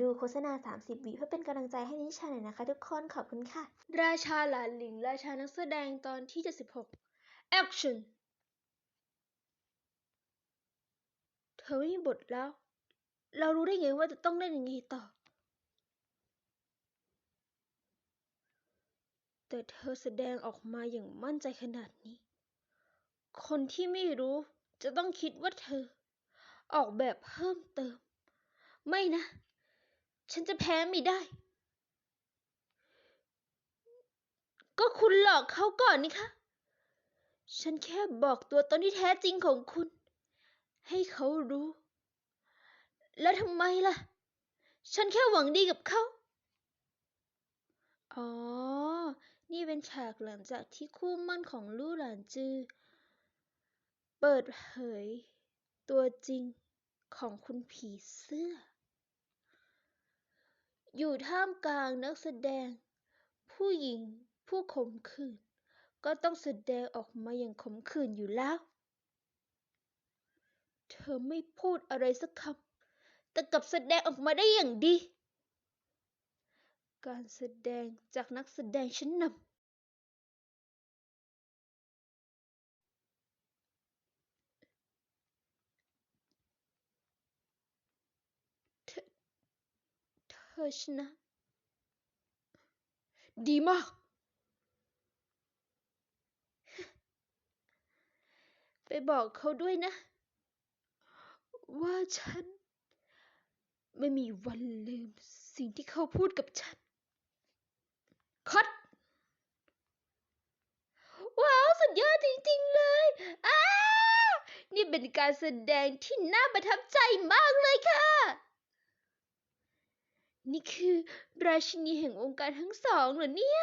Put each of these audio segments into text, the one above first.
ดูโฆษณา 30 วิเพื่อเป็นกำลังใจให้นิชาหน่อยนะคะ ทุกคนขอบคุณค่ะ ราชาหลานหลิง ราชานักแสดงตอนที่ 76 Action เธอไม่มีบทแล้ว เรารู้ได้ไงว่าจะต้องเล่นยังไงต่อ แต่เธอแสดงออกมาอย่างมั่นใจขนาดนี้ คนที่ไม่รู้จะต้องคิดว่าเธอ ออกแบบเพิ่มเติม ไม่นะ ฉันจะแพ้ไม่ได้ ก็คุณหลอกเขาก่อนนี่คะ ฉันแค่บอกตัวตนที่แท้จริงของคุณ ให้เขารู้ แล้วทำไมล่ะ ฉันแค่หวังดีกับเขา อ๋อ นี่เป็นฉากหลังจากที่คู่มั่นของลู่หลานจือ เปิดเผยตัวจริงของคุณผีเสื้อ อยู่ท่ามกลางนักแสดง ผู้หญิงผู้ขมขื่นก็ต้องแสดงออกมาอย่างขมขื่นอยู่แล้ว เธอไม่พูดอะไรสักคำแต่กลับแสดงออกมาได้อย่างดี การแสดงจากนักแสดงชั้นนำเธอ เธอชนะ ดีมาก ไปบอกเขาด้วยนะ ว่าฉัน ไม่มีวันลืมสิ่งที่เขาพูดกับฉัน คัด ว้าว สุดยอดจริง ๆ เลยอ้านี่เป็นการแสดงที่น่าประทับใจมากเลยค่ะ นี่คือราชินีแห่งวงการทั้งสองเหรอเนี่ย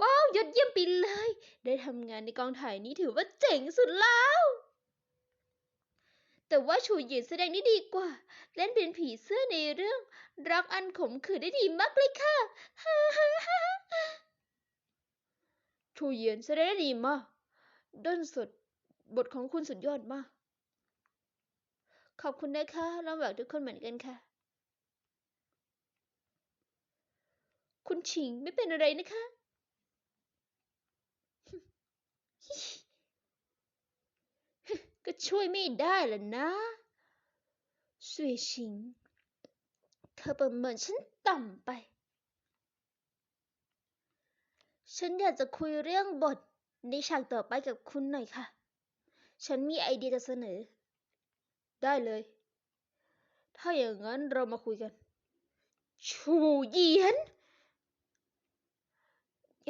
ว้าวยอดเยี่ยมไปเลย ได้ทำงานในกองถ่ายนี้ถือว่าเจ๋งสุดแล้ว แต่ว่าชูหยินแสดงได้ดีกว่า เล่นเป็นผีเสื้อในเรื่อง รักอันขมขื่นได้ดีมากเลยค่ะฮ่าฮ่าฮ่ชูเหยียนแสดงได้ดีมากด้นสดบทของคุณสุดยอดมาก ขอบคุณนะคะเราแบบทุกคนเหมือนกันค่ะ คุณฉิงไม่เป็นอะไรนะคะ ก็ช่วยไม่ได้ล่ะนะสวยชิง เธอประเมินฉันต่ำไป ฉันอยากจะคุยเรื่องบทในฉากต่อไปกับคุณหน่อยค่ะ ฉันมีไอเดียจะเสนอ ได้เลย ถ้าอย่างนั้นเรามาคุยกัน ชูเยียน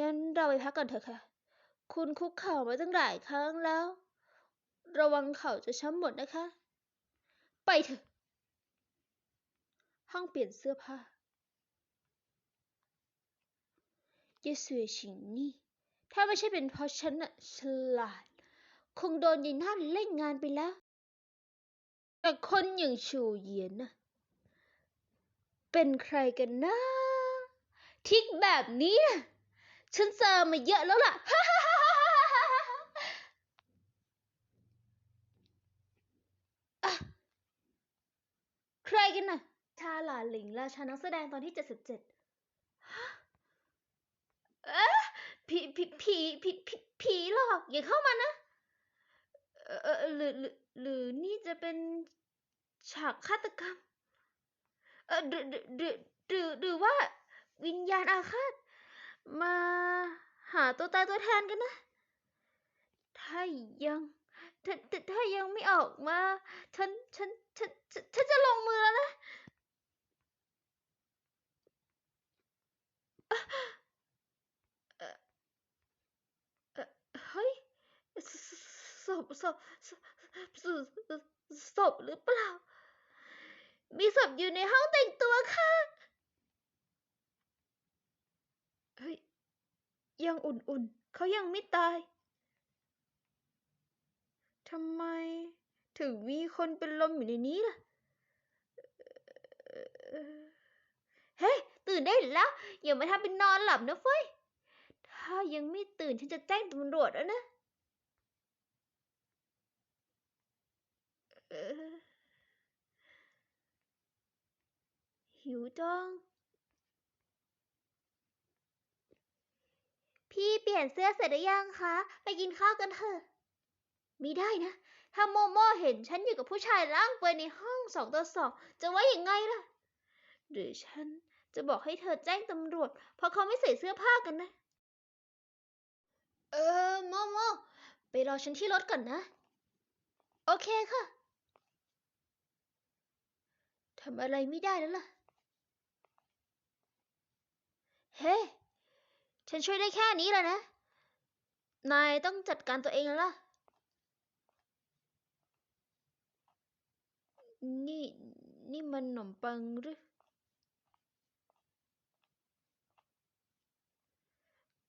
งั้นเราไปพักกันเถอะค่ะ คุณคุกเข่ามาตั้งหลายครั้งแล้ว ระวังเข่าจะช้ำหมดนะคะ ไปเถอะ ห้องเปลี่ยนเสื้อผ้าเยสวยชิงนี่ ถ้าไม่ใช่เป็นเพราะฉันอะฉลาด คงโดนยินท่านเล่นงานไปแล้ว แต่คนอย่างชูเยียนน่ะ เป็นใครกันนะทิกแบบนี้น่ะ ฉันเจอมาเยอะแล้วล่ะอะใครกันน่ะ ชาหลาหลิงราชานักแสดงตอนที่ 77เอ๊ะผีผีผีผีผีผีหรอก อย่าเข้ามานะเออเออหรือหรือหรือนี่จะเป็นฉากฆาตกรรม เออหรือหรือหรือหรือหรือว่าวิญญาณอาฆาต มาหาตัวตายตัวแทนกันนะ ถ้ายังถ้าถ้าถ้ายังไม่ออกมาฉันฉัน ฉัน ฉัน ฉันจะลงมือแล้วนะเฮ้ยศพศพศพศพหรือเปล่า มีศพอยู่ในห้องแต่งตัวค่ะ เฮ้ย ยังอุ่นๆ เขายังไม่ตาย ทำไมถึงมีคนเป็นลมอยู่ในนี้ล่ะ เฮ้ย ตื่นได้แล้ว อย่ามาทำเป็นนอนหลับนะเฟ้ย ถ้ายังไม่ตื่นฉันจะแจ้งตำรวจแล้วนะหิวจัง พี่เปลี่ยนเสื้อเสร็จหรือยังคะ ไปกินข้าวกันเถอะมิได้นะ ถ้าโมโมเห็นฉันอยู่กับผู้ชายร่างเปลือยในห้องสองต่อสองจะว่าอยังไงล่ะ หรือฉันจะบอกให้เธอแจ้งตำรวจ เพราะเขาไม่ใส่เสื้อผ้ากันนะ เออโมโมไปรอฉันที่รถก่อนนะ โอเคค่ะทำอะไรไม่ได้แล้วล่ะ เฮ้ ฉันช่วยได้แค่นี้แหละนะ นายต้องจัดการตัวเองแล้วล่ะ นี่นี่มันขนมปังหรือ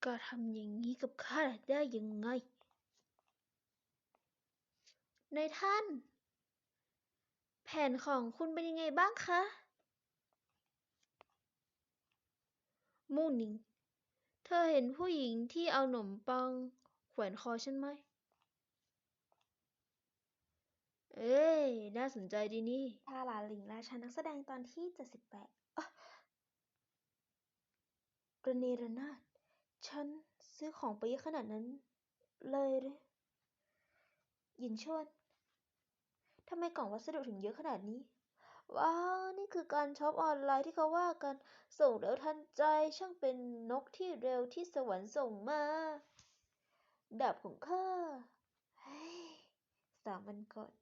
ก็ทำอย่างนี้กับข้าได้ยังไง นายท่าน แผนของคุณเป็นยังไงบ้างคะมู่หนิง เธอเห็นผู้หญิงที่เอาขนมปังแขวนคอฉันไหม เอ้ย น่าสนใจดีนี่ทาลาหลิงราชานักแสดงตอนที่78อะระเนระนาดฉันซื้อของไปเยอะขนาดนั้น เลยหรือยินชวนทำไมกล่องวัสดุถึงเยอะขนาดนี้ ว้าว นี่คือการช็อปออนไลน์ที่เขาว่ากัน ส่งเร็วทันใจช่างเป็นนกที่เร็วที่สวรรค์ส่งมาดาบของข้าเฮ้ยสามวันก่อน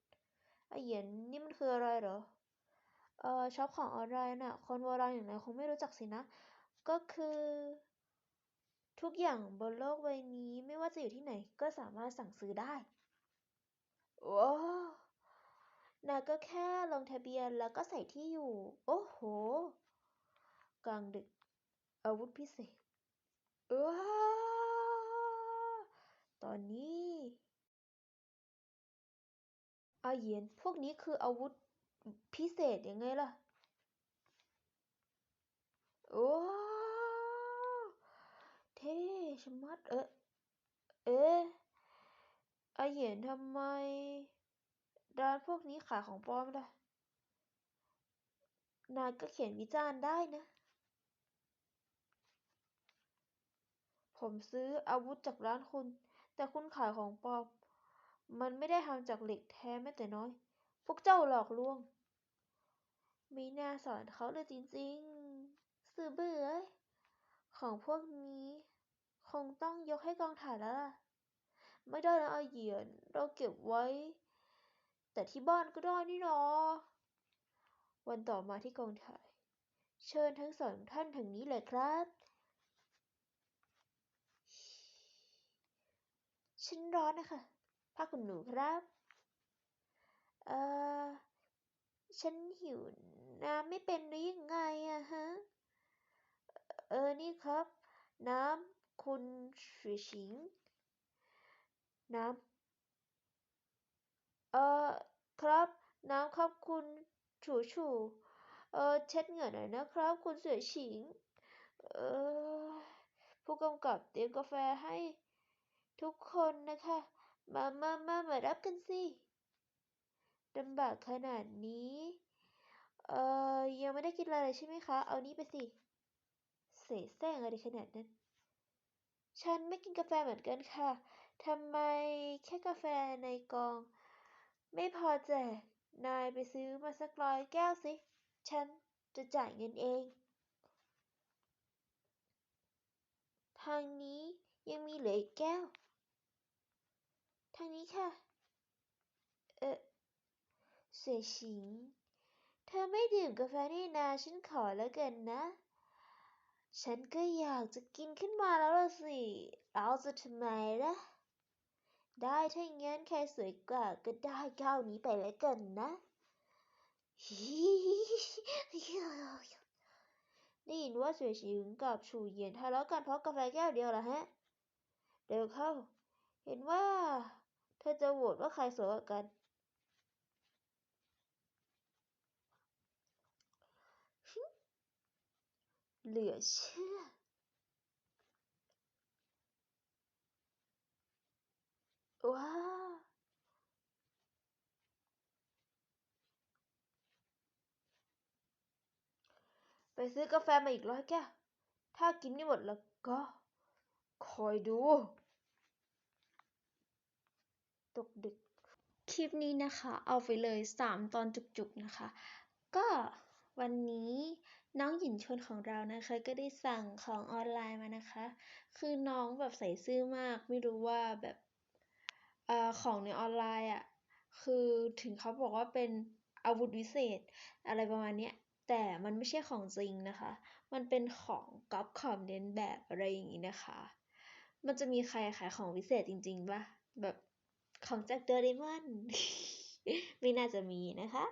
ไอเหยียนนี่มันคืออะไรเหรอเออช็อปของออนไลน์น่ะ คนโบราณอย่างนาคงไม่รู้จักสินะ ก็คือ ทุกอย่างบนโลกใบนี้ไม่ว่าจะอยู่ที่ไหน ก็สามารถสั่งซื้อได้ว้าว นาก็แค่ลงทะเบียนแล้วก็ใส่ที่อยู่ โอ้โห กลางดึก อาวุธพิเศษว้าวตอนนี้อาเยียนพวกนี้คืออาวุธพิเศษยังไงล่ะว้เท่ชะมัดเอ๊ะเอ๊ะอาเยียนทำไม ร้านพวกนี้ขายของปลอมล่ะ นายก็เขียนวิจารณ์ได้นะ ผมซื้ออาวุธจากร้านคุณ แต่คุณขายของปลอม มันไม่ได้ทำจากเหล็กแท้แม้แต่น้อย พวกเจ้าหลอกลวง มีน่าสอนเขาเลยจริงๆ สื่อเบื่อ ของพวกนี้ คงต้องยกให้กองถ่ายแล้วล่ะ ไม่ได้นะอาเหยียน เราเก็บไว้ แต่ที่บ้านก็ได้นี่นาวันต่อมาที่กองถ่าย เชิญทั้งสองท่านถึงนี้เลยครับ ฉันร้อนนะคะผ้าขนหนูครับ เอ่อ ฉันหิวน้ำไม่เป็นหรือยังไงอะฮะ เออ นี่ครับ น้ำคุณเสวยฉิง น้ำ เอ่อ ครับ น้ำครับคุณฉูฉูเออเช็ดเหงื่อหน่อยนะครับ คุณเสวยฉิง เออผู้กำกับเตรียมกาแฟให้ทุกคนนะคะ มามามามารับกันสิลำบากขนาดนี้ เอ่อยังไม่ได้กินอะไรใช่ไหมคะ เอานี้ไปสิ เสแสร้งอะไรขนาดนั้น ฉันไม่กินกาแฟเหมือนกันค่ะทำไมแค่กาแฟในกอง ไม่พอแจก นายไปซื้อมาสักร้อยแก้วสิ ฉันจะจ่ายเงินเอง ทางนี้ยังมีเหลืออีกแก้ว ทางนี้ค่ะ เออเสวยฉิง เธอไม่ดื่มกาแฟนี่นาฉันขอแล้วกันนะ ฉันก็อยากจะกินขึ้นมาแล้วล่ะสิ เอาจะทำไมล่ะ ได้ถ้าอย่างงั้นใครสวยกว่าก็ได้ก้าวนี้ไปแล้วกันนะได้ยินว่าสวยฉิงกับฉูเยียนทะเลาะกันเพราะกาแฟแก้วเดียวเหรอฮะเร็วเข้า เห็นว่า เธอจะโหวตว่าใครสวยกว่ากันเหลือเชื่อ ว้าวซื้อกาแฟมาอีกร้อยแก้ว ถ้ากินไม่หมดแล้วก็ คอยดู ตกดึก คลิปนี้นะคะ เอาไปเลยสามตอนจุกๆนะคะ ก็วันนี้น้องหยินชนของเรานะคะ ก็ได้สั่งของออนไลน์มานะคะ คือน้องแบบใส่ซื่อมาก ไม่รู้ว่าแบบ อ่อของในออนไลน์อะคือถึงเขาบอกว่าเป็นอาวุธวิเศษ อะไรประมาณเนี้ยแต่มันไม่ใช่ของจริงนะคะ มันเป็นของก๊อปคอมเดนแบบอะไรอย่างนี้นะคะ มันจะมีใครขายของวิเศษจริงๆปะแบบของจากเดเรมอนไม่น่าจะมีนะคะ